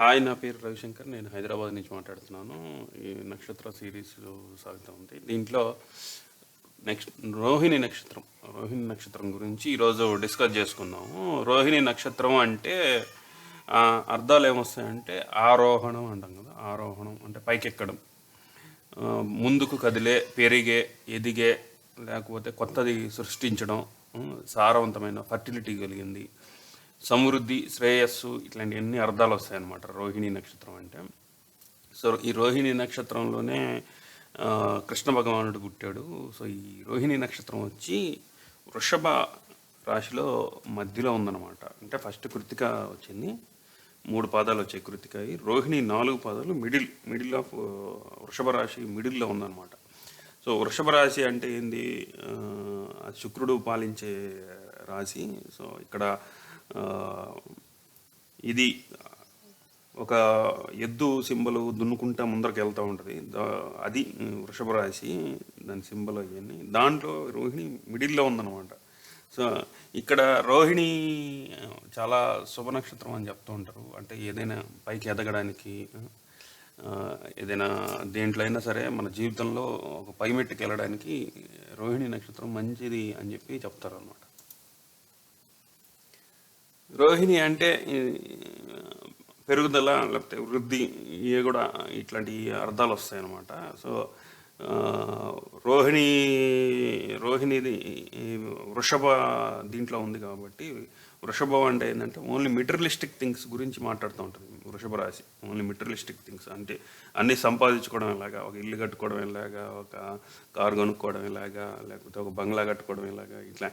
Hi నా పేరు రవిశంకర్. నేను హైదరాబాద్ నుంచి మాట్లాడుతున్నాను. ఈ నక్షత్ర సిరీస్ సాగుతూ ఉంది. దీంట్లో నెక్స్ట్ రోహిణి నక్షత్రం రోహిణి నక్షత్రం గురించి ఈరోజు డిస్కస్ చేసుకుందాము. రోహిణి నక్షత్రం అంటే అర్థాలు ఏమొస్తాయంటే ఆరోహణం అంటాం కదా ఆరోహణం అంటే పైకెక్కడం. ముందుకు కదిలే పెరిగే ఎదిగే లేకపోతే కొత్తది సృష్టించడం సారవంతమైన ఫర్టిలిటీ కలిగింది. సమృద్ధి శ్రేయస్సు ఇట్లాంటి అన్ని అర్థాలు వస్తాయన్నమాట. రోహిణి నక్షత్రం అంటే. సో ఈ రోహిణి నక్షత్రంలోనే కృష్ణ భగవానుడు పుట్టాడు. సో ఈ రోహిణి నక్షత్రం వచ్చి వృషభ రాశిలో మధ్యలో ఉందన్నమాట. అంటే ఫస్ట్ కృతిక వచ్చింది మూడు పాదాలు వచ్చాయి కృతికాయి రోహిణి నాలుగు పాదాలు మిడిల్ మిడిల్ ఆఫ్ వృషభ రాశి మిడిల్లో ఉందన్నమాట. సో వృషభ రాశి అంటే ఏంది? శుక్రుడు పాలించే రాశి. సో ఇక్కడ ఇది ఒక ఎద్దు సింబల్ దున్నుకుంటా ముందరకు వెళ్తూ ఉంటుంది. అది వృషభ రాశి దాని సింబల్ అవన్నీ దాంట్లో రోహిణి మిడిల్లో ఉందన్నమాట. సో ఇక్కడ రోహిణి చాలా శుభ నక్షత్రం అని చెప్తూ ఉంటారు. అంటే ఏదైనా పైకి ఎదగడానికి ఏదైనా దేంట్లో అయినా సరే మన జీవితంలో ఒక పై మెట్టుకు వెళ్ళడానికి రోహిణి నక్షత్రం మంచిది అని చెప్పి చెప్తారు అనమాట రోహిణి అంటే పెరుగుదల లేకపోతే వృద్ధి ఇవి కూడా ఇట్లాంటి అర్థాలు వస్తాయి అన్నమాట సో రోహిణి రోహిణిది ఈ వృషభ దీంట్లో ఉంది కాబట్టి వృషభం అంటే ఏంటంటే ఓన్లీ మెటీరియలిస్టిక్ థింగ్స్ గురించి మాట్లాడుతూ ఉంటుంది. వృషభ రాశి ఓన్లీ మెటీరియలిస్టిక్ థింగ్స్. అంటే అన్నీ సంపాదించుకోవడం ఎలాగా? ఒక ఇల్లు కట్టుకోవడం ఎలాగా? ఒక కారు కొనుక్కోవడం ఎలాగా? లేకపోతే ఒక బంగ్లా కట్టుకోవడం ఎలాగా? ఇట్లా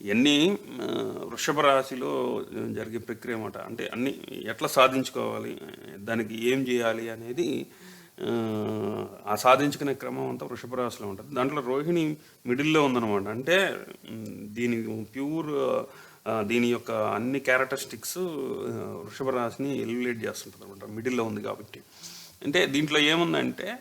ఇవన్నీ వృషభ రాశిలో జరిగే ప్రక్రియ అన్నమాట. అంటే అన్నీ ఎట్లా సాధించుకోవాలి? దానికి ఏం చేయాలి అనేది ఆ, సాధించుకునే క్రమం అంతా వృషభ రాశిలో ఉంటుంది. దాంట్లో రోహిణి మిడిల్లో ఉందన్నమాట. అంటే దీని ప్యూర్ దీని యొక్క అన్ని క్యారెక్టరిస్టిక్స్ వృషభ రాశిని ఎలిమినేట్ చేస్తుంటుంది అనమాట మిడిల్లో ఉంది కాబట్టి. అంటే దీంట్లో ఏముందంటే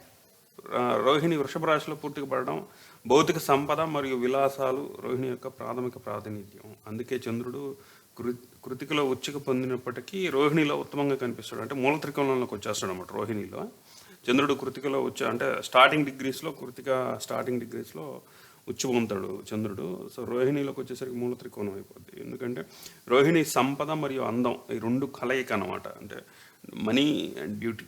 రోహిణి వృషభ రాశిలో పూర్తిగా పడడం భౌతిక సంపద మరియు విలాసాలు రోహిణి యొక్క ప్రాథమిక ప్రాతినిధ్యం. అందుకే చంద్రుడు కృ కృతికలో ఉచ్చిక పొందినప్పటికీ రోహిణిలో ఉత్తమంగా కనిపిస్తాడు. అంటే మూల త్రికోణంలోకి వచ్చేస్తాడు అనమాట రోహిణిలో. చంద్రుడు కృతికలో వచ్చే అంటే స్టార్టింగ్ డిగ్రీస్లో కృతిక స్టార్టింగ్ డిగ్రీస్లో ఉచ్చి చంద్రుడు. సో రోహిణిలోకి వచ్చేసరికి మూల త్రికోణం అయిపోద్ది. ఎందుకంటే రోహిణి సంపద మరియు అందం ఈ రెండు కలయిక అన్నమాట. అంటే మనీ అండ్ బ్యూటీ.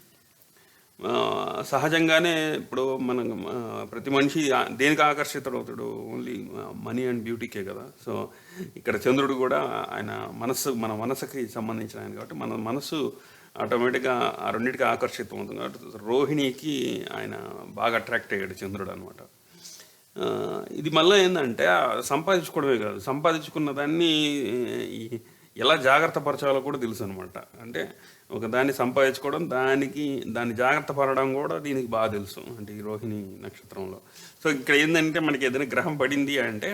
సహజంగానే ఇప్పుడు మనం ప్రతి మనిషి దేనికి ఆకర్షితుడు అవుతాడు? ఓన్లీ మనీ అండ్ బ్యూటీకే కదా. సో ఇక్కడ చంద్రుడు కూడా ఆయన మనస్సు మన మనసుకి సంబంధించిన ఆయన కాబట్టి మన మనసు ఆటోమేటిక్గా ఆ రెండింటికి ఆకర్షితం అవుతుంది కాబట్టి రోహిణికి ఆయన బాగా అట్రాక్ట్ అయ్యాడు చంద్రుడు అనమాట ఇది మళ్ళీ ఏంటంటే సంపాదించుకోవడమే కాదు. సంపాదించుకున్న దాన్ని ఎలా జాగ్రత్త పరచాలో కూడా తెలుసు అనమాట అంటే ఒక దాన్ని సంపాదించుకోవడం దానికి దాన్ని జాగ్రత్త పడడం కూడా దీనికి బాగా తెలుసు అంటే ఈ రోహిణి నక్షత్రంలో. సో ఇక్కడ ఏంటంటే మనకి ఏదైనా గ్రహం పడింది అంటే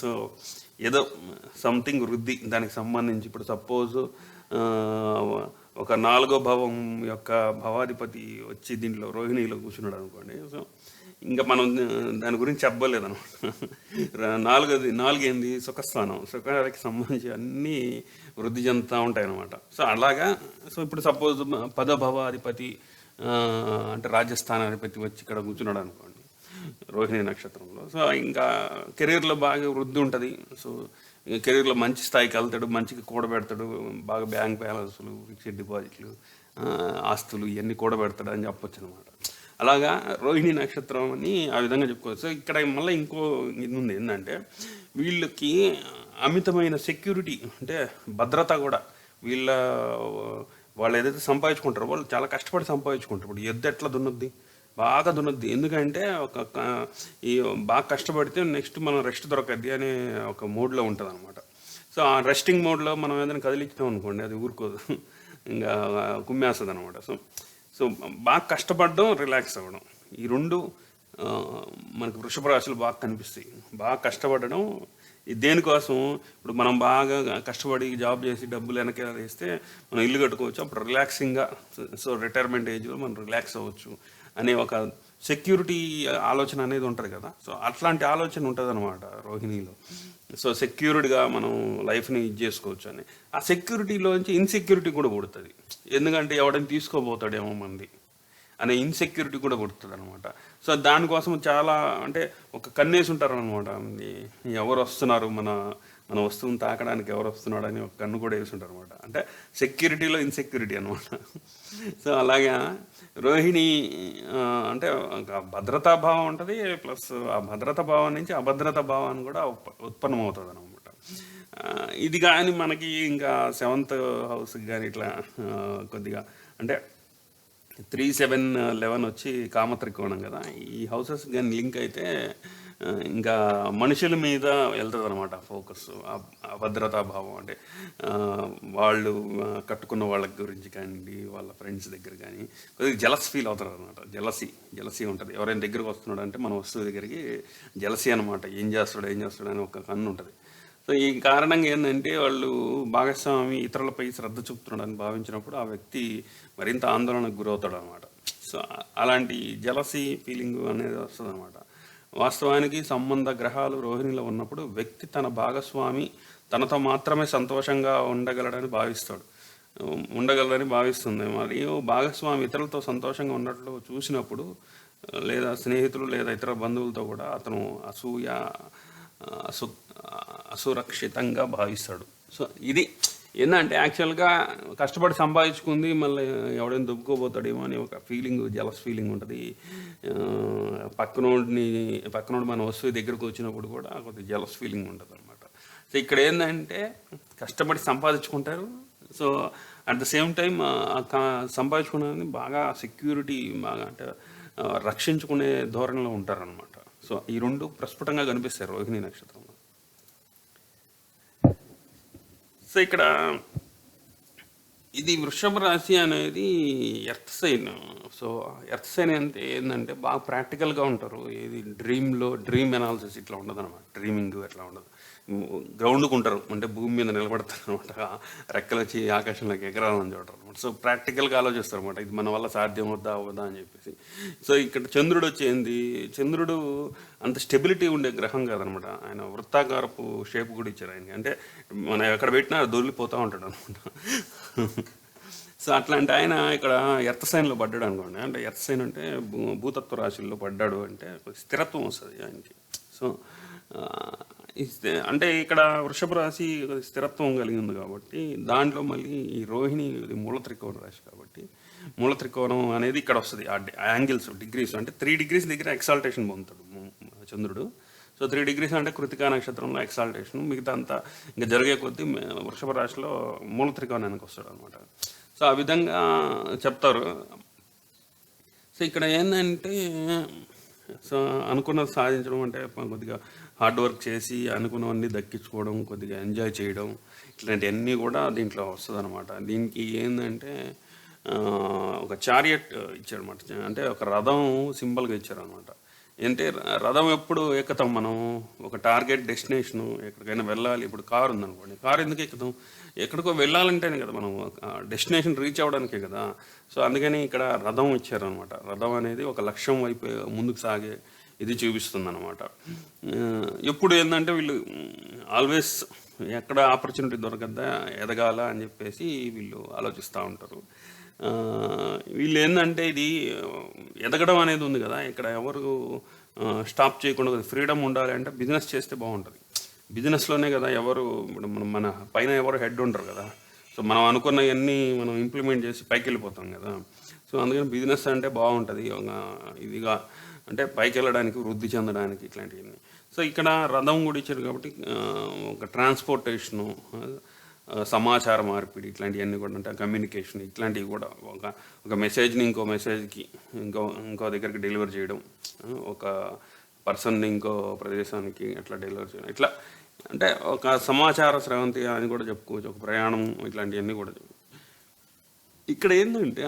సో ఏదో సంథింగ్ వృద్ధి దానికి సంబంధించి ఇప్పుడు సపోజ్ ఒక నాలుగో భావం యొక్క భవాధిపతి వచ్చి దీంట్లో రోహిణిలో కూర్చున్నాడు అనుకోండి సో ఇంకా మనం దాని గురించి చెప్పలేదు అనమాట నాలుగోది నాలుగేంది సుఖస్థానం. సుఖానికి సంబంధించి అన్నీ వృద్ధి చెందుతూ ఉంటాయి అనమాట సో అలాగా సో ఇప్పుడు సపోజ్ పదభవాధిపతి అంటే రాజస్థానాధిపతి వచ్చి ఇక్కడ కూర్చున్నాడు అనుకోండి రోహిణి నక్షత్రంలో. సో ఇంకా కెరీర్లో బాగా వృద్ధి ఉంటుంది. సో కెరీర్లో మంచి స్థాయికి వెళ్తాడు మంచిగా కూడబెడతాడు బాగా బ్యాంక్ బ్యాలెన్స్లు ఫిక్స్డ్ డిపాజిట్లు ఆస్తులు ఇవన్నీ కూడబెడతాడు అని చెప్పొచ్చు అనమాట అలాగా రోహిణి నక్షత్రం అని ఆ విధంగా చెప్పుకోవచ్చు. సో ఇక్కడ మళ్ళీ ఇంకో ఇది ఉంది ఏంటంటే వీళ్ళకి అమితమైన సెక్యూరిటీ అంటే భద్రత కూడా వీళ్ళ వాళ్ళు ఏదైతే సంపాదించుకుంటారో వాళ్ళు చాలా కష్టపడి సంపాదించుకుంటారు. ఇప్పుడు ఎద్దు ఎట్లా దున్నద్ది? బాగా దున్నద్ది. ఎందుకంటే ఒక ఈ బాగా కష్టపడితే నెక్స్ట్ మనం రెస్ట్ దొరకద్ది అనే ఒక మోడ్లో ఉంటుంది అనమాట సో ఆ రెస్టింగ్ మోడ్లో మనం ఏదైనా కదిలించినాం అనుకోండి అది ఊరుకోదు. ఇంకా కుమ్మేస్తుంది అనమాట సో సో బాగా కష్టపడడం రిలాక్స్ అవ్వడం. ఈ రెండు మనకు వృషభ రాశులు బాగా కనిపిస్తాయి. బాగా కష్టపడడం దేనికోసం? ఇప్పుడు మనం బాగా కష్టపడి జాబ్ చేసి డబ్బులు వెనక వేస్తే మనం ఇల్లు కట్టుకోవచ్చు. అప్పుడు రిలాక్సింగ్గా సో రిటైర్మెంట్ ఏజ్లో మనం రిలాక్స్ అవ్వచ్చు అనే ఒక సెక్యూరిటీ ఆలోచన అనేది ఉంటుంది కదా. సో అట్లాంటి ఆలోచన ఉంటుంది అనమాట రోహిణిలో. సో సెక్యూర్డ్గా మనం లైఫ్ని ఇది చేసుకోవచ్చు అని. ఆ సెక్యూరిటీలోంచి ఇన్సెక్యూరిటీ కూడా పుడుతుంది ఎందుకంటే ఎవడని తీసుకోబోతాడేమో మంది అనే ఇన్సెక్యూరిటీ కూడా పుడుతుంది అనమాట సో దానికోసం చాలా అంటే ఒక కన్నేసి ఉంటారు అనమాట ఎవరు వస్తున్నారు మన మన వస్తువుని తాకడానికి ఎవరు వస్తున్నాడు అని ఒక కన్ను కూడా వేసి ఉంటారనమాట అంటే సెక్యూరిటీలో ఇన్సెక్యూరిటీ అనమాట సో అలాగే రోహిణి అంటే ఒక భద్రతా భావం ఉంటుంది ప్లస్ ఆ భద్రతా భావం నుంచి అభద్రత భావాన్ని కూడా ఉత్పన్నమవుతుంది అనమాట ఇది కానీ మనకి ఇంకా సెవెంత్ హౌస్కి కానీ ఇట్లా కొద్దిగా అంటే త్రీ సెవెన్ లెవెన్ వచ్చి కామత్రికోణం కదా. ఈ హౌసెస్ కానీ లింక్ అయితే ఇంకా మనుషుల మీద వెళ్తుంది అనమాట ఫోకస్ అభద్రతా భావం అంటే వాళ్ళు కట్టుకున్న వాళ్ళ గురించి కానివ్వండి వాళ్ళ ఫ్రెండ్స్ దగ్గర కానీ కొద్దిగా జలస్ ఫీల్ అవుతారు అనమాట జలసీ జలసీ ఉంటుంది. ఎవరైనా దగ్గరకు వస్తున్నాడు అంటే మన వస్తువు దగ్గరికి జలసీ అనమాట ఏం చేస్తాడు ఏం చేస్తాడు అని ఒక కన్ను ఉంటుంది. సో ఈ కారణంగా ఏంటంటే వాళ్ళు భాగస్వామి ఇతరులపై శ్రద్ధ చూపుతున్నాడని భావించినప్పుడు ఆ వ్యక్తి మరింత ఆందోళనకు గురవుతాడు అనమాట సో అలాంటి జలసీ ఫీలింగ్ అనేది వస్తుంది అనమాట వాస్తవానికి సంబంధ గ్రహాలు రోహిణిలో ఉన్నప్పుడు వ్యక్తి తన భాగస్వామి తనతో మాత్రమే సంతోషంగా ఉండగలడని భావిస్తాడు. ఉండగలరని భావిస్తుంది. మరియు భాగస్వామి ఇతరులతో సంతోషంగా ఉన్నట్లు చూసినప్పుడు లేదా స్నేహితులు లేదా ఇతర బంధువులతో కూడా అతను అసూయ అసు అసురక్షితంగా భావిస్తాడు. సో ఇది ఏంటంటే యాక్చువల్గా కష్టపడి సంపాదించుకుంది మళ్ళీ ఎవడైనా దుబ్బుకోబోతాడేమో అని ఒక ఫీలింగ్ జలస్ ఫీలింగ్ ఉంటుంది. పక్కనోడిని పక్కనోడు మన వస్తువు దగ్గరకు వచ్చినప్పుడు కూడా కొద్దిగా జలస్ ఫీలింగ్ ఉంటుంది అనమాట సో ఇక్కడ ఏంటంటే కష్టపడి సంపాదించుకుంటారు. So at the same time సంపాదించుకునేది బాగా సెక్యూరిటీ బాగా అంటే రక్షించుకునే ధోరణిలో ఉంటారనమాట సో ఈ రెండు ప్రస్ఫుటంగా కనిపిస్తారు రోహిణి నక్షత్రం. సో ఇక్కడ ఇది వృషభ రాశి అనేది earth sign. So earth sign అంటే ఏంటంటే బాగా ప్రాక్టికల్గా ఉంటారు. ఏది డ్రీమ్లో డ్రీమ్ అనాలిసిస్ ఇట్లా ఉండదు అనమాట డ్రీమింగ్ ఇట్లా ఉండదు. గ్రౌండ్కు ఉంటారు అంటే భూమి మీద నిలబడతారు అనమాట రెక్కలు వచ్చి ఆకాశంలోకి ఎగరాలని చూడరు అనమాట సో ప్రాక్టికల్గా ఆలోచిస్తారు అనమాట ఇది మన వల్ల సాధ్యం అవుద్దా అవ్వదా అని చెప్పేసి. సో ఇక్కడ చంద్రుడు వచ్చేంది చంద్రుడు అంత స్టెబిలిటీ ఉండే గ్రహం కాదనమాట ఆయన వృత్తాకారపు షేప్ కూడా ఇచ్చారు ఆయనకి. అంటే మనం ఎక్కడ పెట్టినా దొరికిపోతూ ఉంటాడు అనమాట సో అట్లాంటి ఆయన ఇక్కడ ఎర్త్ సైన్లో పడ్డాడు అనుకోండి. అంటే ఎర్త్ సైన్ అంటే భూ- భూతత్వ రాశుల్లో పడ్డాడు అంటే స్థిరత్వం వస్తుంది ఆయనకి. సో అంటే ఇక్కడ వృషభ రాశి స్థిరత్వం కలిగి ఉంది కాబట్టి దాంట్లో మళ్ళీ ఈ రోహిణి మూల త్రికోణ రాశి కాబట్టి మూల త్రికోణం అనేది ఇక్కడ వస్తుంది. ఆ యాంగిల్స్ డిగ్రీస్ అంటే త్రీ డిగ్రీస్ దగ్గర ఎక్సాల్టేషన్ పొందుతాడు చంద్రుడు. సో త్రీ డిగ్రీస్ అంటే కృతికా నక్షత్రంలో ఎక్సాల్టేషన్ మిగతా అంతా ఇంకా జరిగే కొద్దీ వృషభ రాశిలో మూల త్రికోణానికి వస్తాడు అనమాట సో ఆ విధంగా చెప్తారు. సో ఇక్కడ ఏంటంటే సో అనుకున్నది సాధించడం అంటే కొద్దిగా హార్డ్ వర్క్ చేసి అనుకున్నవన్నీ దక్కించుకోవడం కొద్దిగా ఎంజాయ్ చేయడం ఇట్లాంటివన్నీ కూడా దీంట్లో వస్తుందన్నమాట. దీనికి ఏంటంటే ఒక చారియట్ ఇచ్చారనమాట అంటే ఒక రథం సింబల్గా ఇచ్చారనమాట అంటే రథం ఎప్పుడు ఎక్కుతాం మనం? ఒక టార్గెట్ డెస్టినేషన్ ఎక్కడికైనా వెళ్ళాలి. ఇప్పుడు కారు ఉందనుకోండి కారు ఎందుకు ఎక్కుతాం? ఎక్కడికో వెళ్ళాలంటేనే కదా మనం డెస్టినేషన్ రీచ్ అవ్వడానికే కదా. సో అందుకని ఇక్కడ రథం ఇచ్చారనమాట రథం అనేది ఒక లక్ష్యం వైపు ముందుకు సాగే ఇది చూపిస్తుంది అనమాట ఎప్పుడు ఏంటంటే వీళ్ళు ఆల్వేస్ ఎక్కడ ఆపర్చునిటీ దొరకద్దా ఎదగాల అని చెప్పేసి వీళ్ళు ఆలోచిస్తూ ఉంటారు. వీళ్ళు ఏంటంటే ఇది ఎదగడం అనేది ఉంది కదా ఇక్కడ ఎవరు స్టాప్ చేయకుండా ఫ్రీడమ్ ఉండాలి అంటే బిజినెస్ చేస్తే బాగుంటుంది. బిజినెస్లోనే కదా ఎవరు ఇప్పుడు మన మన పైన ఎవరు హెడ్ ఉండరు కదా. సో మనం అనుకున్నవన్నీ మనం ఇంప్లిమెంట్ చేసి పైకి వెళ్ళిపోతాం కదా. సో అందుకని బిజినెస్ అంటే బాగుంటుంది ఇదిగా అంటే పైకి వెళ్ళడానికి వృద్ధి చెందడానికి ఇట్లాంటివన్నీ. సో ఇక్కడ రథం కూడా ఇచ్చారు కాబట్టి ఒక ట్రాన్స్పోర్టేషను సమాచార మార్పిడి ఇట్లాంటివన్నీ కూడా అంటే కమ్యూనికేషన్ ఇట్లాంటివి కూడా ఒక ఒక మెసేజ్ని ఇంకో మెసేజ్కి ఇంకో ఇంకో దగ్గరికి డెలివర్ చేయడం ఒక పర్సన్ని ఇంకో ప్రదేశానికి అట్లా డెలివర్ చేయడం. ఇట్లా అంటే ఒక సమాచార స్రవంతి అని కూడా చెప్పుకోవచ్చు ఒక ప్రయాణం ఇట్లాంటివన్నీ కూడా ఇక్కడ ఏంటంటే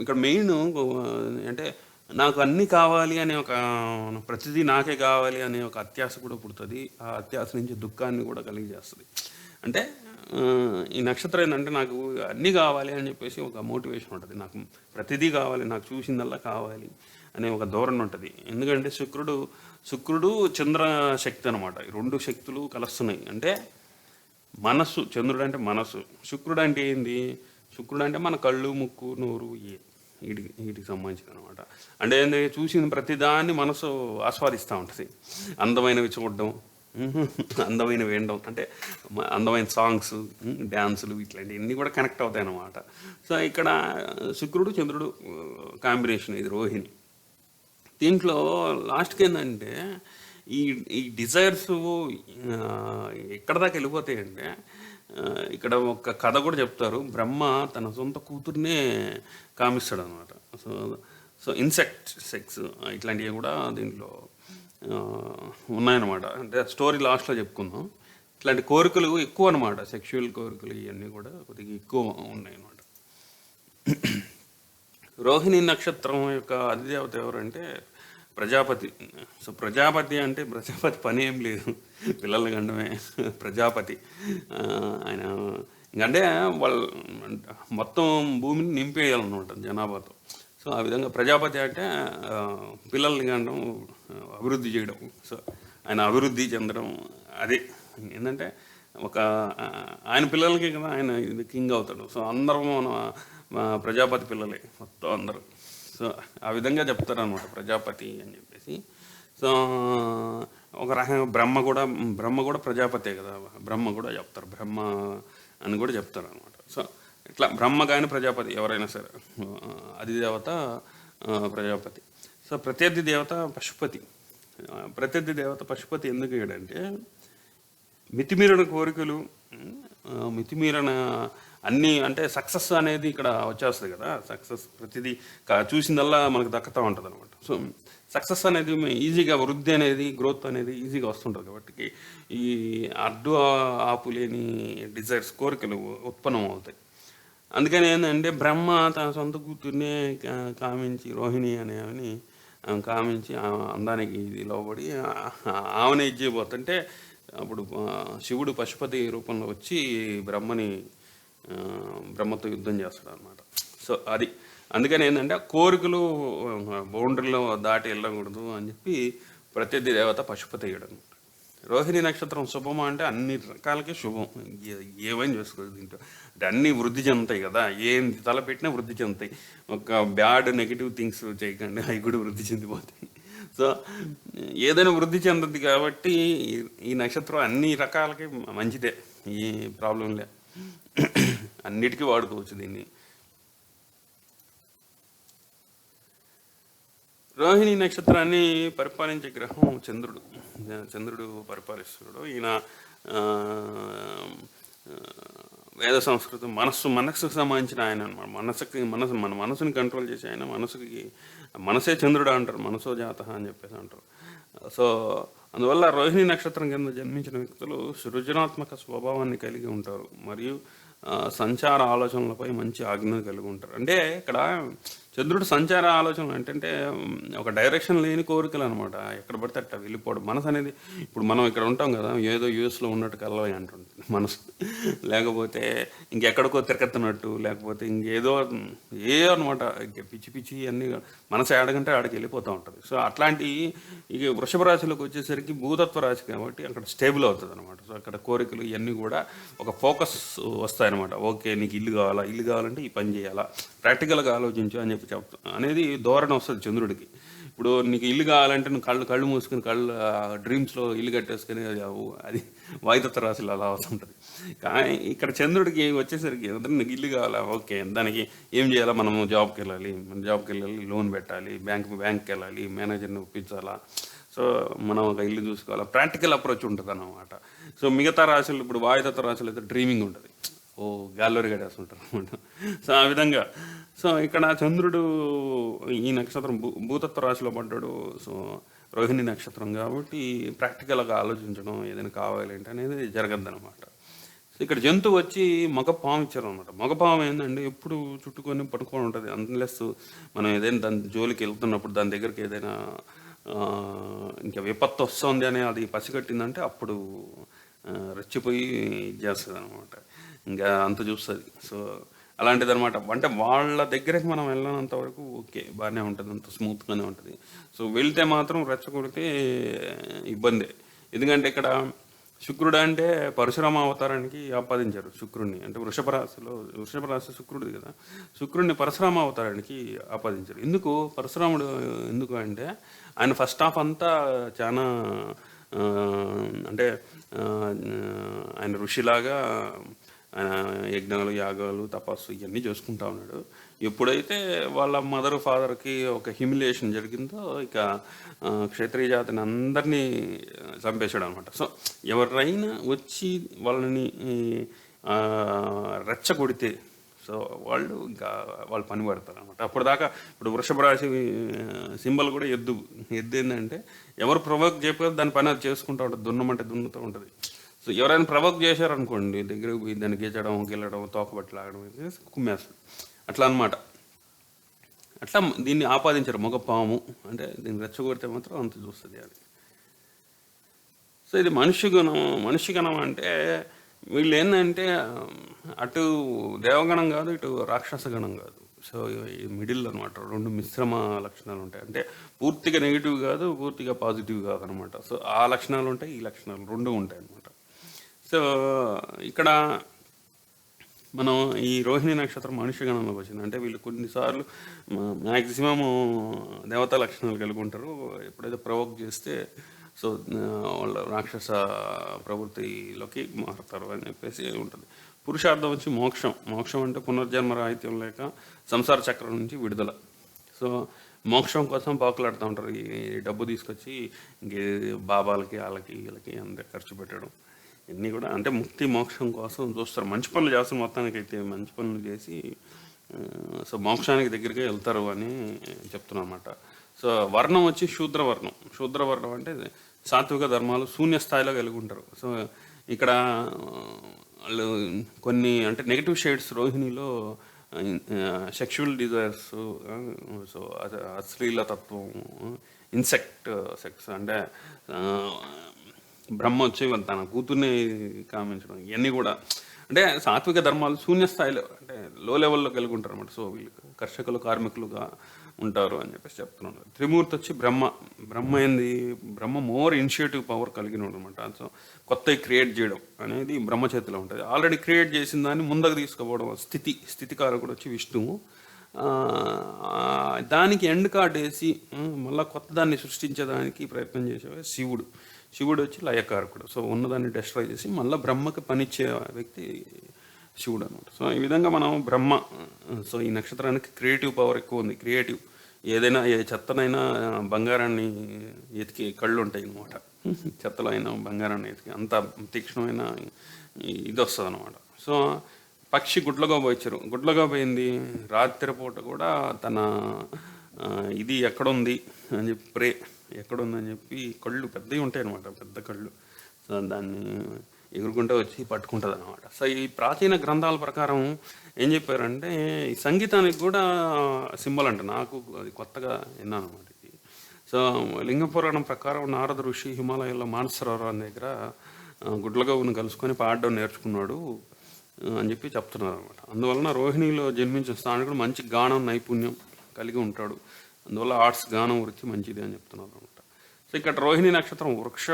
ఇక్కడ మెయిన్ అంటే నాకు అన్నీ కావాలి అనే ఒక ప్రతిదీ నాకే కావాలి అనే ఒక అత్యాశ కూడా పుడుతుంది. ఆ అత్యాశ నుంచి దుఃఖాన్ని కూడా కలిగజేస్తుంది. అంటే ఈ నక్షత్రం ఏంటంటే నాకు అన్నీ కావాలి అని చెప్పేసి ఒక మోటివేషన్ ఉంటుంది. నాకు ప్రతిదీ కావాలి నాకు చూసిందల్లా కావాలి అనే ఒక ధోరణి ఉంటుంది. ఎందుకంటే శుక్రుడు శుక్రుడు చంద్ర శక్తి అనమాట ఈ రెండు శక్తులు కలుస్తున్నాయి. అంటే మనస్సు చంద్రుడు అంటే మనస్సు. శుక్రుడు అంటే ఏంది? శుక్రుడు అంటే మన కళ్ళు ముక్కు నోరు ఈ వీటికి వీటికి సంబంధించిన అనమాట అంటే ఏంది చూసిన ప్రతిదాన్ని మనసు ఆస్వాదిస్తూ ఉంటుంది. అందమైనవి చూడడం అందమైన అందమైనవి వినడం అంటే అందమైన సాంగ్స్ డ్యాన్సులు ఇట్లాంటివన్నీ కూడా కనెక్ట్ అవుతాయి అన్నమాట. సో ఇక్కడ శుక్రుడు చంద్రుడు కాంబినేషన్ ఇది రోహిణి. దీంట్లో లాస్ట్కి ఏంటంటే ఈ ఈ డిజైర్స్ ఎక్కడ దాకా వెళ్ళిపోతాయంటే ఇక్కడ ఒక కథ కూడా చెప్తారు. బ్రహ్మ తన సొంత కూతుర్నే కామిస్తాడు అనమాట సో సో ఇన్సెక్ట్ సెక్స్ ఇట్లాంటివి కూడా దీంట్లో ఉన్నాయన్నమాట. అంటే స్టోరీ లాస్ట్లో చెప్పుకుందాం. ఇట్లాంటి కోరికలు ఎక్కువ అనమాట సెక్షువల్ కోరికలు ఇవన్నీ కూడా కొద్దిగా ఎక్కువ ఉన్నాయన్నమాట. రోహిణి నక్షత్రం యొక్క అధిదేవత ఎవరంటే ప్రజాపతి సో ప్రజాపతి అంటే ప్రజాపతి పని ఏం లేదు. పిల్లల గండమే. ప్రజాపతి. ఆయన ఇంకంటే వాళ్ళు మొత్తం భూమిని నింపేయాలన్నమాట జనాభాతో. సో ఆ విధంగా ప్రజాపతి అంటే పిల్లల్ని గండం అభివృద్ధి చేయడం. సో ఆయన అభివృద్ధి చెందడం అదే. ఏంటంటే ఒక ఆయన పిల్లలకి కదా ఆయన ఇది కింగ్ అవుతాడు. సో అందరం మన ప్రజాపతి పిల్లలే మొత్తం అందరూ. సో ఆ విధంగా చెప్తారు అనమాట ప్రజాపతి అని చెప్పేసి. సో ఒక రకంగా బ్రహ్మ కూడా బ్రహ్మ కూడా ప్రజాపతే కదా. బ్రహ్మ కూడా చెప్తారు. బ్రహ్మ అని కూడా చెప్తారు అనమాట సో ఇట్లా బ్రహ్మ కానీ ప్రజాపతి ఎవరైనా సరే అధిదేవత అది దేవత ప్రజాపతి. సో ప్రత్యర్థి దేవత పశుపతి. ప్రత్యర్థి దేవత పశుపతి ఎందుకు ఏడంటే మితిమీరిన కోరికలు మితిమీరిన అన్నీ అంటే సక్సెస్ అనేది ఇక్కడ వచ్చేస్తుంది కదా. సక్సెస్ ప్రతిదీ చూసిందల్లా మనకు దక్కుతూ ఉంటుంది అనమాట సో సక్సెస్ అనేది ఈజీగా వృద్ధి అనేది గ్రోత్ అనేది ఈజీగా వస్తుంటుంది కాబట్టి ఈ అడ్డు ఆపు లేని డిజైర్స్ కోరికలు ఉత్పన్నం అవుతాయి అందుకని ఏంటంటే బ్రహ్మ తన సొంత కూతుర్నే కామించి రోహిణి అనే ఆమెని కామించి ఆ అందానికి ఇది లోబడి ఆమెనే ఇచ్చేయబోతుంటే అప్పుడు శివుడు పశుపతి రూపంలో వచ్చి బ్రహ్మని బ్రహ్మతో యుద్ధం చేస్తాడు అనమాట సో అది. అందుకని ఏంటంటే కోరికలు బౌండరీలో దాటి వెళ్ళకూడదు అని చెప్పి ప్రత్యర్థి దేవత పశుపతి అయ్యాడు అనమాట రోహిణి నక్షత్రం శుభమా అంటే అన్ని రకాలకి శుభం. ఏ- ఏమైనా చేసుకోవచ్చు దీంట్లో. అంటే అన్నీ వృద్ధి చెందుతాయి కదా. ఏం తలపెట్టినా వృద్ధి చెందుతాయి. ఒక బ్యాడ్ నెగిటివ్ థింగ్స్ చేయకండి. అవి కూడా వృద్ధి చెందిపోతాయి. సో ఏదైనా వృద్ధి చెందుద్ది కాబట్టి ఈ- నక్షత్రం అన్ని రకాలకి మంచిదే ఈ ప్రాబ్లంలే అన్నిటికీ వాడుకోవచ్చు దీన్ని. రోహిణి నక్షత్రాన్ని పరిపాలించే గ్రహం చంద్రుడు. చంద్రుడు పరిపాలిస్తున్నాడు. ఈయన వేద సంస్కృతం మనస్సు మనస్సుకు సంబంధించిన ఆయన అనమాట మనసుకి మనసు మన మనసుని కంట్రోల్ చేసే ఆయన. మనసుకి మనసే చంద్రుడు అంటారు మనసో జాత అని చెప్పేసి అంటారు. సో అందువల్ల రోహిణి నక్షత్రం కింద జన్మించిన వ్యక్తులు సృజనాత్మక స్వభావాన్ని కలిగి ఉంటారు. మరియు సంచార ఆలోచనలపై మంచి ఆజ్ఞ కలిగి ఉంటారు. అంటే ఇక్కడ చంద్రుడు సంచార ఆలోచనలు ఏంటంటే ఒక డైరెక్షన్ లేని కోరికలు అనమాట ఎక్కడ పడితే అట్లా వెళ్ళిపోవడం. మనసు అనేది ఇప్పుడు మనం ఇక్కడ ఉంటాం కదా ఏదో యూఎస్లో ఉన్నట్టు కలవాలి అంటుంది మనసు. లేకపోతే ఇంకెక్కడికో తిరగతున్నట్టు లేకపోతే ఇంకేదో ఏ అనమాట ఇంక పిచ్చి పిచ్చి అన్నీ మనసు ఏడగంటే ఆడికి వెళ్ళిపోతూ ఉంటుంది. సో అట్లాంటి ఇక వృషభ రాశిలోకి వచ్చేసరికి భూతత్వ రాశి కాబట్టి అక్కడ స్టేబుల్ అవుతుంది అనమాట సో అక్కడ కోరికలు ఇవన్నీ కూడా ఒక ఫోకస్ వస్తాయన్నమాట. ఓకే నీకు ఇల్లు కావాలా? ఇల్లు కావాలంటే ఈ పని చేయాలా? ప్రాక్టికల్గా ఆలోచించు అని చెప్పి చెప్తా. అనేది ధోరణి వస్తుంది చంద్రుడికి. ఇప్పుడు నీకు ఇల్లు కావాలంటే నువ్వు కళ్ళు కళ్ళు మూసుకుని కళ్ళు డ్రీమ్స్లో ఇల్లు కట్టేసుకుని అది అవు- రాశిలో అలా అవుతుంటుంది కానీ ఇక్కడ చంద్రుడికి వచ్చేసరికి ఏదంటే నీకు ఇల్లు కావాలా? ఓకే. దానికి ఏం చేయాలా? మనము జాబ్కి వెళ్ళాలి. మన జాబ్కి వెళ్ళాలి లోన్ పెట్టాలి బ్యాంక్ బ్యాంక్కి వెళ్ళాలి మేనేజర్ని ఒప్పించాలా? సో మనం ఒక ఇల్లు చూసుకోవాలా? ప్రాక్టికల్ అప్రోచ్ ఉంటుంది అన్నమాట. సో మిగతా రాశులు ఇప్పుడు వాయుదత్త రాశులు అయితే డ్రీమింగ్ ఉంటుంది. ఓ గాల్లోరి గడేస్తుంటారు అనమాట సో ఆ విధంగా. సో ఇక్కడ చంద్రుడు ఈ నక్షత్రం భూ భూతత్వ రాశిలో పడ్డాడు. సో రోహిణి నక్షత్రం కాబట్టి ప్రాక్టికల్గా ఆలోచించడం ఏదైనా కావాలి ఏంటి అనేది జరగద్దనమాట సో ఇక్కడ జంతువు వచ్చి మగపాము ఇచ్చారు అనమాట మగపాము ఏంటంటే ఎప్పుడు చుట్టుకొని పడుకొని ఉంటుంది. అన్లెస్ మనం ఏదైనా దాని జోలికి వెళ్తున్నప్పుడు దాని దగ్గరికి ఏదైనా ఇంకా విపత్తు వస్తుంది అని అది పసిగట్టిందంటే అప్పుడు రెచ్చిపోయి ఇది చేస్తుంది అనమాట ఇంకా అంత చూస్తుంది. సో అలాంటిది అనమాట అంటే వాళ్ళ దగ్గరికి మనం వెళ్ళినంత వరకు ఓకే బాగానే ఉంటుంది అంత స్మూత్గానే ఉంటుంది. సో వెళ్తే మాత్రం రెచ్చగొడితే ఇబ్బందే. ఎందుకంటే ఇక్కడ శుక్రుడు అంటే పరశురామ అవతారానికి ఆపాదించారు శుక్రుడిని అంటే వృషభ రాశిలో వృషభ రాశి శుక్రుడిది కదా. శుక్రుడిని పరశురామ అవతారానికి ఆపాదించారు. ఎందుకు? పరశురాముడు ఎందుకు అంటే ఆయన ఫస్ట్ హాఫ్ అంతా చాలా అంటే ఆయన ఋషిలాగా ఆయన యజ్ఞాలు యాగాలు తపస్సు ఇవన్నీ చేసుకుంటా ఉన్నాడు. ఎప్పుడైతే వాళ్ళ మదర్ ఫాదర్కి ఒక హిమిలేషన్ జరిగిందో ఇక క్షత్రియ జాతిని అందరినీ చంపేశాడు అనమాట సో ఎవరైనా వచ్చి వాళ్ళని రెచ్చగొడితే సో వాళ్ళు ఇంకా వాళ్ళు పని పడతారు అనమాట అప్పటిదాకా ఇప్పుడు వృషభ రాశి సింబల్ కూడా ఎద్దు. ఎద్దు ఏంటంటే ఎవరు ప్రొవోక్ చేయకపోతే దాని పని అది చేసుకుంటూ ఉంటుంది. దున్నమంటే దున్నుతూ ఉంటుంది. సో ఎవరైనా ప్రవోక్ చేశారనుకోండి దగ్గరకు పోయి దాన్ని గీచడం గెలడం తోకబట్టి లాగడం అట్లా అన్నమాట. అట్లా దీన్ని ఆపాదించారు మగ పాము అంటే దీన్ని రెచ్చగొడితే మాత్రం అంత చూస్తుంది అది. సో ఇది మనిషి గుణం మనిషి గణం అంటే వీళ్ళు ఏంటంటే అటు దేవగణం కాదు ఇటు రాక్షస గణం కాదు. సో ఈ మిడిల్ అనమాట రెండు మిశ్రమ లక్షణాలు ఉంటాయి. అంటే పూర్తిగా నెగిటివ్ కాదు పూర్తిగా పాజిటివ్ కాదు అనమాట సో ఆ లక్షణాలు ఉంటాయి ఈ లక్షణాలు రెండు ఉంటాయి అనమాట సో ఇక్కడ మనం ఈ రోహిణి నక్షత్రం మనుష్య గణంలోకి వచ్చింది. అంటే వీళ్ళు కొన్నిసార్లు మ్యాక్సిమం దేవతా లక్షణాలు కలిగి ఉంటారు. ఎప్పుడైతే ప్రవోక్ చేస్తే సో వాళ్ళ రాక్షస ప్రవృత్తిలోకి మారుతారు అని చెప్పేసి ఉంటుంది. పురుషార్థం వచ్చి మోక్షం. మోక్షం అంటే పునర్జన్మ రాహిత్యం లేక సంసార చక్రం నుంచి విడుదల. సో మోక్షం కోసం పాకులాడుతూ ఉంటారు. ఈ డబ్బు తీసుకొచ్చి ఇంకే బాబాలకి వాళ్ళకి వీళ్ళకి అందరికి ఖర్చు పెట్టడం. ఇవన్నీ కూడా అంటే ముక్తి మోక్షం కోసం చూస్తారు. మంచి పనులు చేస్తారు మొత్తానికి అయితే మంచి పనులు చేసి సో మోక్షానికి దగ్గరికి వెళ్తారు అని చెప్తున్నాను అనమాట సో వర్ణం వచ్చి శూద్ర వర్ణం శూద్ర వర్ణం అంటే సాత్విక ధర్మాలు శూన్య స్థాయిలో కలిగి ఉంటారు. సో ఇక్కడ వాళ్ళు కొన్ని అంటే నెగిటివ్ షేడ్స్ రోహిణిలో సెక్షువల్ డిజైర్స్ సో అస- అశ్లీల తత్వం ఇన్సెక్ట్ సెక్స్ అంటే బ్రహ్మ వచ్చి తన కూతుర్ని కామించడం ఇవన్నీ కూడా. అంటే సాత్విక ధర్మాలు శూన్య స్థాయిలో అంటే లో లెవెల్లో కలిగి ఉంటారు అనమాట సో వీళ్ళు కర్షకులు కార్మికులుగా ఉంటారు అని చెప్పేసి చెప్తున్నాను. త్రిమూర్తి వచ్చి బ్రహ్మ బ్రహ్మ ఏంది? బ్రహ్మ మోర్ ఇనిషియేటివ్ పవర్ కలిగిన అనమాట సో కొత్తవి క్రియేట్ చేయడం అనేది బ్రహ్మ చేతిలో ఉంటుంది. ఆల్రెడీ క్రియేట్ చేసిన దాన్ని ముందుకు తీసుకుపోవడం స్థితి స్థితికారకుడు వచ్చి విష్ణువు. దానికి ఎండ్ కార్డ్ వేసి మళ్ళీ కొత్త దాన్ని సృష్టించడానికి ప్రయత్నం చేసే శివుడు. శివుడు వచ్చి లయకారకుడు. సో ఉన్నదాన్ని డెస్ట్రాయ్ చేసి మళ్ళీ బ్రహ్మకి పనిచ్చే వ్యక్తి శివుడు అనమాట సో ఈ విధంగా మనం బ్రహ్మ సో ఈ నక్షత్రానికి క్రియేటివ్ పవర్ ఎక్కువ ఉంది. క్రియేటివ్ ఏదైనా ఏ చెత్తనైనా బంగారాన్ని ఎతికి కళ్ళు ఉంటాయి అనమాట చెత్తలో అయినా బంగారాన్ని ఎతికి అంత తీక్షణమైన ఇది వస్తుంది అనమాట సో పక్షి గుడ్లగా పోయించారు గుడ్లగా పోయింది. రాత్రి పూట కూడా తన ఇది ఎక్కడుంది అని చెప్పి ప్రే ఎక్కడుందని చెప్పి కళ్ళు పెద్దవి ఉంటాయి అనమాట పెద్ద కళ్ళు. దాన్ని ఎగురుకుంటూ వచ్చి పట్టుకుంటుంది అనమాట సో ఈ ప్రాచీన గ్రంథాల ప్రకారం ఏం చెప్పారంటే ఈ సంగీతానికి కూడా సింబల్ అంట. నాకు అది కొత్తగా విన్నాను అనమాట ఇది. సో లింగ పురాణం ప్రకారం నారద ఋషి హిమాలయంలో మానసరోవరం దగ్గర ఆ, కలుసుకొని పాడడం నేర్చుకున్నాడు అని చెప్పి చెప్తున్నారు అనమాట అందువలన రోహిణిలో జన్మించిన స్థానికుడు మంచి గానం నైపుణ్యం కలిగి ఉంటాడు. అందువల్ల ఆర్ట్స్ గానం వృత్తి మంచిది అని చెప్తున్నారు అనమాట. సో ఇక్కడ రోహిణి నక్షత్రం వృక్ష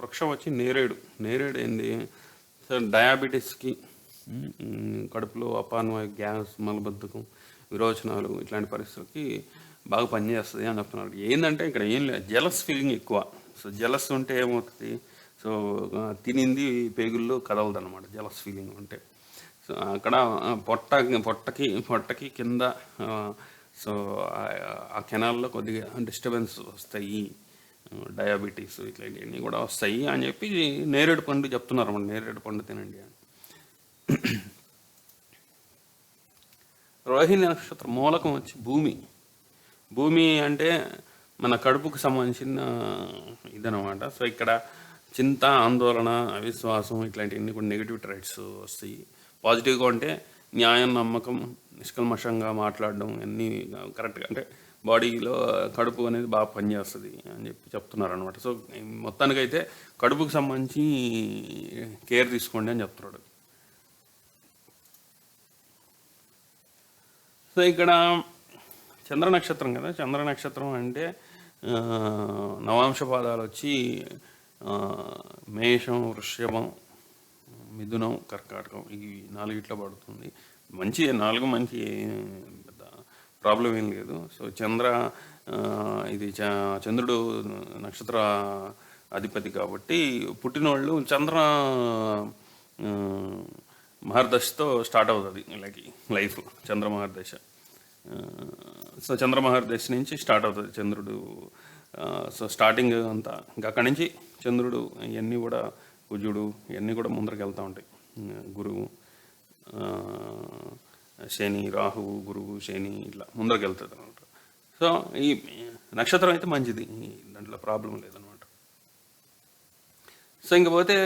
వృక్షం వచ్చి నేరేడు. నేరేడు ఏంది? సో డయాబెటీస్కి కడుపులో అపాన్వాయు గ్యాస్ మలబద్ధకం విరోచనాలు ఇట్లాంటి పరిస్థితులకి బాగా పనిచేస్తుంది అని చెప్తున్నారు. ఏంటంటే ఇక్కడ ఏం లేదు జలస్ ఫీలింగ్ ఎక్కువ. సో జలస్ ఉంటే ఏమవుతుంది? సో తినింది పేగుల్లో కదలదు అనమాట జలస్ ఫీలింగ్ ఉంటే. సో అక్కడ పొట్ట పొట్టకి పొట్టకి కింద సో ఆ- కెనాల్లో కొద్దిగా డిస్టర్బెన్స్ వస్తాయి డయాబెటీస్ ఇట్లాంటివన్నీ కూడా వస్తాయి అని చెప్పి నేరేడు పండు చెప్తున్నారు అన్నమాట నేరేడు పండు తినండి అని. రోహిణి నక్షత్రం మూలకం వచ్చి భూమి. భూమి అంటే మన కడుపుకు సంబంధించిన ఇదనమాట సో ఇక్కడ చింత ఆందోళన అవిశ్వాసం ఇట్లాంటివన్నీ కూడా నెగిటివ్ ట్రైట్స్ వస్తాయి. పాజిటివ్గా ఉంటే న్యాయం నమ్మకం నిష్కల్మషంగా మాట్లాడడం అన్నీ కరెక్ట్గా అంటే బాడీలో కడుపు అనేది బాగా పనిచేస్తుంది అని చెప్పి చెప్తున్నారు అనమాట సో మొత్తానికైతే కడుపుకు సంబంధించి కేర్ తీసుకోండి అని చెప్తున్నాడు. సో ఇక్కడ చంద్ర నక్షత్రం కదా చంద్ర నక్షత్రం అంటే నవాంశ పాదాలు వచ్చి మేషం వృషభం మిథునం కర్కాటకం ఇవి నాలుగిట్లో పడుతుంది. మంచి నాలుగు మంచి పెద్ద ప్రాబ్లం ఏం లేదు. సో చంద్ర ఇది చ- చంద్రుడు నక్షత్ర అధిపతి కాబట్టి పుట్టినోళ్ళు చంద్ర మహర్దశతో స్టార్ట్ అవుతుంది వీళ్ళకి లైఫ్ చంద్ర మహర్దశ. సో చంద్ర మహర్దశ నుంచి స్టార్ట్ అవుతుంది చంద్రుడు. సో స్టార్టింగ్ అంతా. ఇంకా అక్కడి నుంచి చంద్రుడు ఇవన్నీ కూడా కుజుడు ఇవన్నీ కూడా ముందరికి వెళ్తూ ఉంటాయి. గురువు శని రాహువు గురువు శని ఇట్లా ముందరికి వెళ్తుంది అనమాట. సో ఈ నక్షత్రం అయితే మంచిది దాంట్లో ప్రాబ్లం లేదనమాట. సో ఇంకపోతే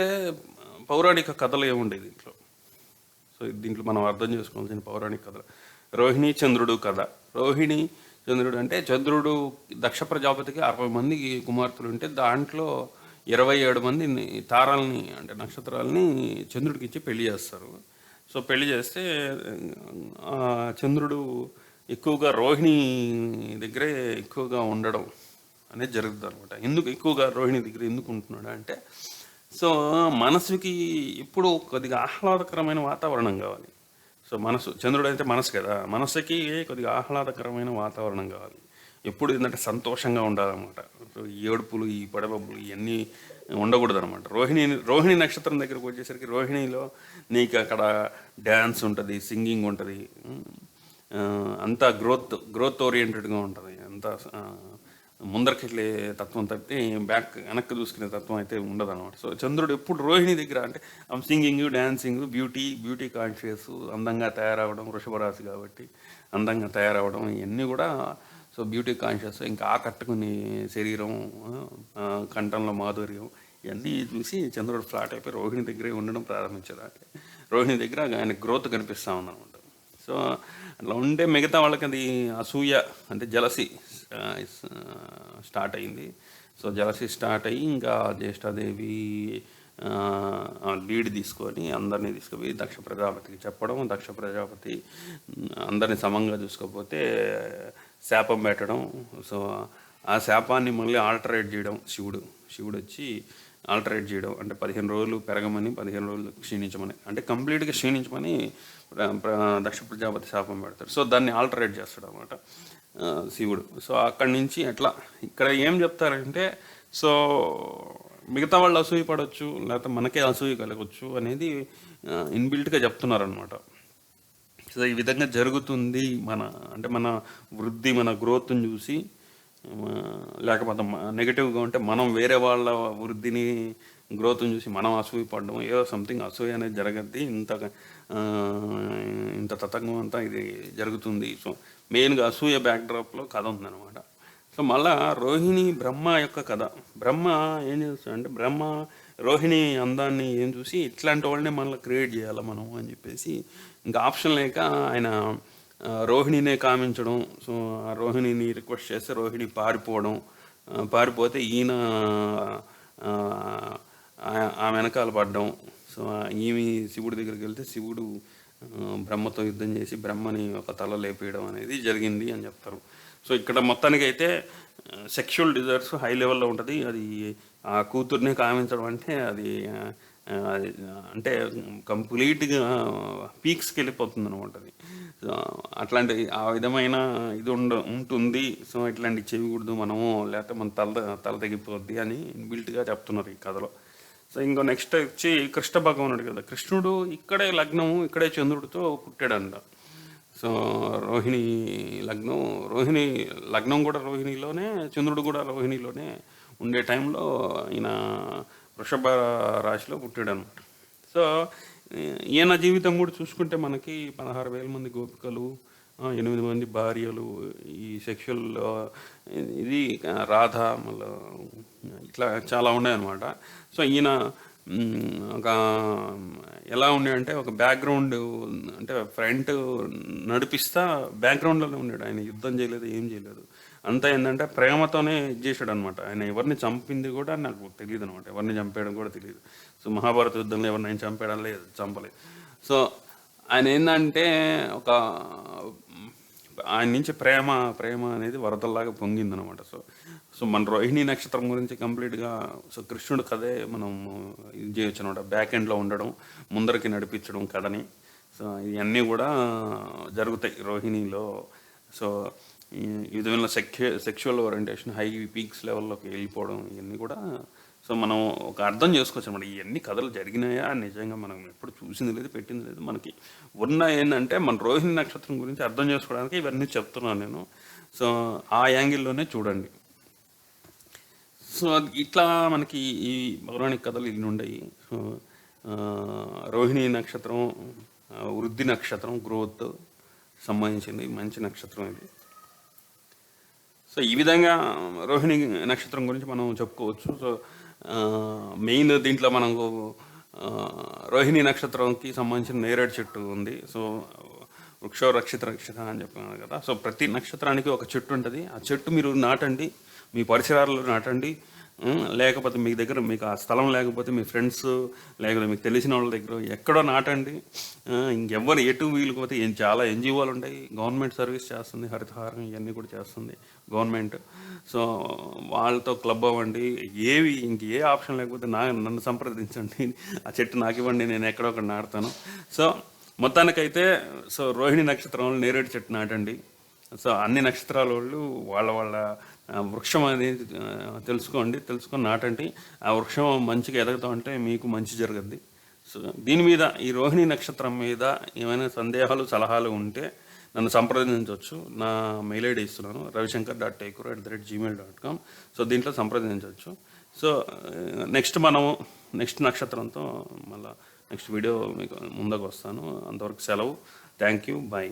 పౌరాణిక కథలు ఏముండే దీంట్లో? సో దీంట్లో మనం అర్థం చేసుకోవాల్సిన పౌరాణిక కథ రోహిణి చంద్రుడు కథ. రోహిణి చంద్రుడు అంటే చంద్రుడు దక్ష ప్రజాపతికి అరవై మంది కుమార్తెలు ఉంటే దాంట్లో ఇరవై ఏడు మంది తారాలని అంటే నక్షత్రాలని చంద్రుడికి ఇచ్చి పెళ్ళి చేస్తారు. సో పెళ్ళి చేస్తే చంద్రుడు ఎక్కువగా రోహిణి దగ్గరే ఎక్కువగా ఉండడం అనేది జరుగుతుంది అనమాట ఎందుకు ఎక్కువగా రోహిణి దగ్గర ఎందుకు ఉంటున్నాడు అంటే సో మనసుకి ఎప్పుడు కొద్దిగా ఆహ్లాదకరమైన వాతావరణం కావాలి. సో మనసు చంద్రుడు అయితే మనసు కదా మనసుకి కొద్దిగా ఆహ్లాదకరమైన వాతావరణం కావాలి. ఎప్పుడు ఏంటంటే సంతోషంగా ఉండాలన్నమాట. ఈ ఏడుపులు ఈ పడబబ్బులు ఇవన్నీ ఉండకూడదు అనమాట రోహిణి రోహిణి నక్షత్రం దగ్గరకు వచ్చేసరికి రోహిణిలో నీకు అక్కడ డ్యాన్స్ ఉంటుంది సింగింగ్ ఉంటుంది అంతా గ్రోత్ గ్రోత్ ఓరియంటెడ్గా ఉంటుంది. అంతా ముందరకెళ్ళే ముందరికి వెళ్ళే తత్వం తప్పితే బ్యాక్ వెనక్కి చూసుకునే తత్వం అయితే ఉండదు అనమాట సో చంద్రుడు ఎప్పుడు రోహిణి దగ్గర అంటే singing dancing beauty beauty conscious అందంగా తయారవడం వృషభరాశి కాబట్టి అందంగా తయారవడం ఇవన్నీ కూడా సో బ్యూటీ కాన్షియస్ ఇంకా ఆకట్టుకుని శరీరం కంఠంలో మాధుర్యం ఇవన్నీ చూసి చంద్రుడు ఫ్లాట్ అయిపోయి రోహిణి దగ్గరే ఉండడం ప్రారంభించారు అంటే రోహిణి దగ్గర ఆయన గ్రోత్ కనిపిస్తూ ఉందన్నమాట. సో అట్లా ఉండే మిగతా వాళ్ళకి అది అసూయ అంటే జలసి స్టార్ట్ అయింది. సో జలసి స్టార్ట్ అయ్యి ఇంకా జ్యేష్ఠాదేవి లీడ్ తీసుకొని అందరినీ తీసుకుపోయి దక్ష ప్రజాపతికి చెప్పడం దక్ష ప్రజాపతి అందరిని అందరినీ సమంగా చూసుకోకపోతే శాపం పెట్టడం. సో ఆ శాపాన్ని మళ్ళీ ఆల్టరేట్ చేయడం శివుడు. శివుడు వచ్చి ఆల్టరేట్ చేయడం. అంటే పదిహేను రోజులు పెరగమని పదిహేను రోజులు క్షీణించమని. అంటే కంప్లీట్గా క్షీణించమని దక్ష ప్రజాపతి శాపం పెడతాడు. సో దాన్ని ఆల్టరేట్ చేస్తాడు అనమాట శివుడు. సో అక్కడి నుంచి ఎట్లా ఇక్కడ ఏం చెప్తారంటే సో మిగతా వాళ్ళు అసూయ పడవచ్చు లేకపోతే మనకే అసూయ కలగవచ్చు అనేది ఇన్బిల్ట్గా చెప్తున్నారనమాట సో ఈ విధంగా జరుగుతుంది మన అంటే మన వృద్ధి మన గ్రోత్ని చూసి లేకపోతే నెగిటివ్గా ఉంటే మనం వేరే వాళ్ళ వృద్ధిని గ్రోత్ని చూసి మనం అసూయ పడడం ఏదో సంథింగ్ అసూయ అనేది జరగద్ది ఇంత ఇంత తతంగం అంతా ఇది జరుగుతుంది. సో మెయిన్గా అసూయ బ్యాక్డ్రాప్లో కథ ఉందన్నమాట. సో మళ్ళా రోహిణి బ్రహ్మ యొక్క కథ. బ్రహ్మ ఏం చేస్తాడంటే బ్రహ్మ రోహిణి అందాన్ని ఏం చూసి ఇట్లాంటి వాళ్ళని మళ్ళీ క్రియేట్ చేయాలి మనం అని చెప్పేసి ఇంకా ఆప్షన్ లేక ఆయన రోహిణినే కామించడం సో ఆ రోహిణిని రిక్వెస్ట్ చేస్తే రోహిణి పారిపోవడం పారిపోతే ఈయన ఆ, వెనకాల పడ్డం. సో ఈమె శివుడి దగ్గరికి వెళ్తే శివుడు బ్రహ్మతో యుద్ధం చేసి బ్రహ్మని ఒక తల లేపేయడం అనేది జరిగింది అని చెప్తారు. సో ఇక్కడ మొత్తానికి అయితే సెక్షువల్ డిజైర్స్ హై లెవెల్లో ఉంటుంది. అది ఆ కూతుర్ని కామించడం అంటే అది అంటే కంప్లీట్గా పీక్స్కి వెళ్ళిపోతుంది అనమాట అది అట్లాంటి ఆ విధమైన ఇది ఉండ ఉంటుంది. సో ఇట్లాంటి చేయకూడదు మనము లేకపోతే మన తల తల తెగిపోద్ది అని బిల్ట్గా చెప్తున్నారు ఈ కథలో. సో ఇంకో నెక్స్ట్ వచ్చి కృష్ణ భగవానుడు కదా. కృష్ణుడు ఇక్కడే లగ్నము ఇక్కడే చంద్రుడితో పుట్టాడంట. సో రోహిణి లగ్నం రోహిణి లగ్నం కూడా రోహిణిలోనే చంద్రుడు కూడా రోహిణిలోనే ఉండే టైంలో ఈయన వృషభ రాశిలో పుట్టాడు అనమాట సో ఈయన జీవితం కూడా చూసుకుంటే మనకి పదహారు వేల మంది గోపికలు ఎనిమిది మంది భార్యలు ఈ సెక్షువల్ ఇది రాధ మళ్ళీ ఇట్లా చాలా ఉన్నాయన్నమాట. సో ఈయన ఒక ఎలా ఉండే ఒక బ్యాక్గ్రౌండ్ అంటే ఫ్రంట్ నడిపిస్తా బ్యాక్గ్రౌండ్లోనే ఉన్నాడు. ఆయన యుద్ధం చేయలేదు ఏం చేయలేదు. అంతా ఏంటంటే ప్రేమతోనే ఇది చేశాడు అనమాట ఆయన ఎవరిని చంపింది కూడా నాకు తెలియదు అనమాట ఎవరిని చంపేయడం కూడా తెలియదు సో మహాభారత యుద్ధంలో ఎవరిని చంపేయడం లేదు చంపలేదు సో ఆయన ఏంటంటే ఒక ఆయన నుంచి ప్రేమ ప్రేమ అనేది వరదల్లాగా పొంగిందనమాట సో సో మన రోహిణి నక్షత్రం గురించి కంప్లీట్గా సో కృష్ణుడు కథే మనం ఇది చేయొచ్చు అనమాట బ్యాక్ ఎండ్లో ఉండడం ముందరికి నడిపించడం కథని. సో ఇవన్నీ కూడా జరుగుతాయి రోహిణిలో. సో ఈ ఈ విధమైన సెక్యు సెక్షువల్ ఓరియంటేషన్ హై పీక్స్ లెవెల్లోకి వెళ్ళిపోవడం ఇవన్నీ కూడా సో మనం ఒక అర్థం చేసుకోవచ్చు అనమాట. ఇవన్నీ కథలు జరిగినాయా? నిజంగా మనం ఎప్పుడు చూసింది లేదు పెట్టింది లేదు. మనకి ఉన్న ఏంటంటే మన రోహిణి నక్షత్రం గురించి అర్థం చేసుకోవడానికి ఇవన్నీ చెప్తున్నాను నేను. సో ఆ యాంగిల్లోనే చూడండి. సో ఇట్లా మనకి ఈ పౌరాణిక కథలు ఇన్ని ఉండయి. సో రోహిణి నక్షత్రం వృద్ధి నక్షత్రం గ్రోత్ సంబంధించింది మంచి నక్షత్రం ఇది. సో ఈ విధంగా రోహిణి నక్షత్రం గురించి మనం చెప్పుకోవచ్చు. సో మెయిన్ దీంట్లో మనకు రోహిణి నక్షత్రంకి సంబంధించిన నేరేడు చెట్టు ఉంది. సో వృక్ష రక్షిత రక్షిత అని చెప్పాను కదా. సో ప్రతి నక్షత్రానికి ఒక చెట్టు ఉంటుంది. ఆ చెట్టు మీరు నాటండి. మీ పరిసరాల్లో నాటండి. లేకపోతే మీ దగ్గర మీకు ఆ స్థలం లేకపోతే మీ ఫ్రెండ్స్ లేకపోతే మీకు తెలిసిన వాళ్ళ దగ్గర ఎక్కడో నాటండి. ఇంకెవ్వరు ఎటు వీలుకపోతే ఏం చాలా ఎన్జిఓలు ఉంటాయి. గవర్నమెంట్ సర్వీస్ చేస్తుంది హరితహారం ఇవన్నీ కూడా చేస్తుంది గవర్నమెంట్. సో వాళ్ళతో క్లబ్ అవ్వండి. ఏవి ఇంక ఏ ఆప్షన్ లేకపోతే నా నన్ను సంప్రదించండి. ఆ చెట్టు నాకు ఇవ్వండి నేను ఎక్కడో ఒకటి నాటుతాను. సో మొత్తానికైతే సో రోహిణి నక్షత్రంలో నేరేడు చెట్టు నాటండి. సో అన్ని నక్షత్రాల వాళ్ళు వాళ్ళ వాళ్ళ వృక్షం అనేది తెలుసుకోండి. తెలుసుకొని నాటండి. ఆ వృక్షం మంచిగా ఎదగతాం అంటే మీకు మంచి జరగద్ది. సో దీని మీద ఈ రోహిణి నక్షత్రం మీద ఏమైనా సందేహాలు సలహాలు ఉంటే నన్ను సంప్రదించవచ్చు. నా మెయిల్ ఐడి ఇస్తున్నాను. Ravishankar dot Tekur at the rate Gmail dot com. So దీంట్లో సంప్రదించవచ్చు. సో నెక్స్ట్ మనము నెక్స్ట్ నక్షత్రంతో మళ్ళీ నెక్స్ట్ వీడియో మీకు ముందుకు వస్తాను. అంతవరకు సెలవు. Thank you. బాయ్